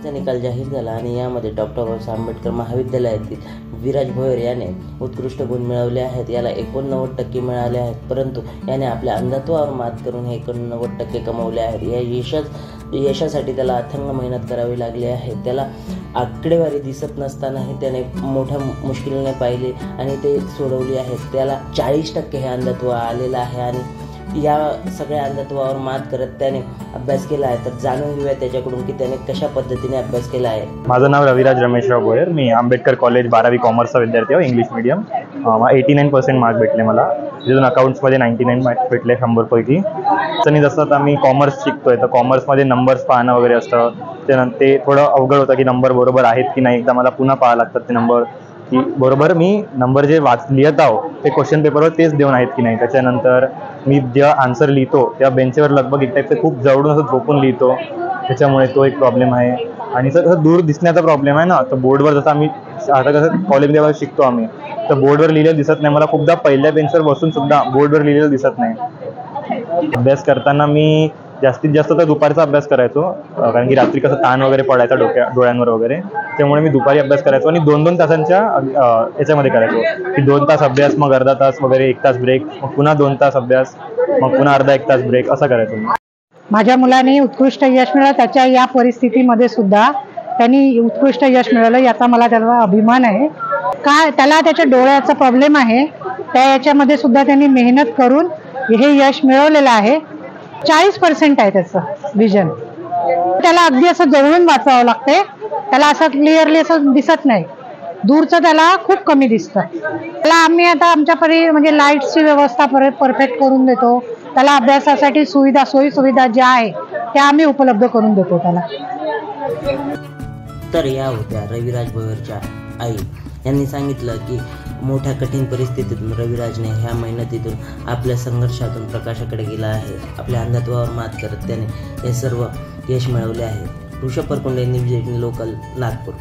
दहावीचा निकाल जाहीर झाला आणि यामध्ये डॉक्टर बाबासाहेब आंबेडकर महाविद्यालयातील विराज भोयर याने उत्कृष्ट गुण मिळवले आहेत. याला एकोणनव्वद टक्के मिळाले आहेत. परंतु याने आपल्या अंधत्वावर मात करून हे एकोणनव्वद टक्के कमवले आहेत. या यशाच यशासाठी त्याला अथंग मेहनत करावी लागली आहे. त्याला आकडेवारी दिसत नसतानाही त्याने मोठ्या मुश्किलीने पाहिले आणि ते सोडवली आहेत. त्याला चाळीस टक्के हे अंधत्व आलेलं आहे आणि या सगळ्या अंधत्वावर मात करत त्याने अभ्यास केला आहे. तर जाणून घेऊया त्याच्याकडून की त्याने कशा पद्धतीने अभ्यास केला आहे. माझं नाव रविराज रमेशराव गोयर मी आंबेडकर कॉलेज बारावी कॉमर्सचा विद्यार्थी आहे English medium eighty nine percent mark भेटले मला. तिथून अकाउंट्समध्ये नाईन्टी नाईन मार्क्स भेटले शंभरपैकी आणि जसं आता मी कॉमर्स शिकतोय तर कॉमर्समध्ये नंबर्स पाहणं वगैरे असतं. त्यानंतर ते थोडं अवघड होतं की नंबर बरोबर आहेत की नाही. एकदा मला पुन्हा पाहावं लागतात ते नंबर की बरोबर मी नंबर जे वाच लिहित आहो ते क्वेश्चन पेपरवर तेच देऊन आहेत की नाही. त्याच्यानंतर मी जेव्हा आन्सर लिहितो तेव्हा बेंचवर लगभग एक टाईपचं खूप जवळून असं झोपून लिहितो. त्याच्यामुळे तो एक प्रॉब्लेम आहे. आणि सर कसं दूर दिसण्याचा प्रॉब्लेम आहे ना तर बोर्डवर जसं आम्ही आता कसं कॉलेजमध्ये शिकतो आम्ही तर बोर्डवर लिहिलेलं दिसत नाही. मला खूपदा पहिल्या बेंचवर बसून सुद्धा बोर्डवर लिहिलेलं दिसत नाही. अभ्यास करताना मी जास्तीत जास्त तर दुपारचा अभ्यास करायचो कारण की रात्री कसं ताण वगैरे पडायचा डोक्या डोळ्यांवर वगैरे. त्यामुळे मी दुपारी अभ्यास करायचो आणि दोन दोन तासांच्या याच्यामध्ये करायचो. की दोन तास अभ्यास मग अर्धा तास वगैरे एक तास ब्रेक मग पुन्हा दोन तास अभ्यास मग पुन्हा अर्धा एक तास ब्रेक असं करायचो माझ्या मुलाने उत्कृष्ट यश मिळालं त्याच्या या परिस्थितीमध्ये सुद्धा त्यांनी उत्कृष्ट यश मिळालं याचा मला त्याला अभिमान आहे. काय त्याला त्याच्या डोळ्याचा प्रॉब्लेम आहे. त्या याच्यामध्ये सुद्धा त्यांनी मेहनत करून हे यश मिळवलेलं आहे. चाळीस पर्सेंट आहे त्याचं विजन त्याला अगदी असं जवळून वाचावं लागते त्याला असं क्लिअरली असं दिसत नाही. दूरचं त्याला खूप कमी दिसतं. त्याला आम्ही आता आमच्या परी म्हणजे लाईट्सची व्यवस्था परफेक्ट करून देतो. त्याला अभ्यासासाठी सुविधा सोयीसुविधा ज्या आहे त्या आम्ही उपलब्ध करून देतो त्याला. तर या होत्या रविराज भोयरच्या आई. यांनी सांगितलं की मोठ्या कठीण परिस्थितीतून रविराजने ह्या मेहनतीतून आपल्या संघर्षातून प्रकाशाकडे गेला आहे. आपल्या अंधत्वावर मात करत त्याने हे सर्व यश मिळवले आहे. Rishabh Parkunde news eighteen local Nagpur.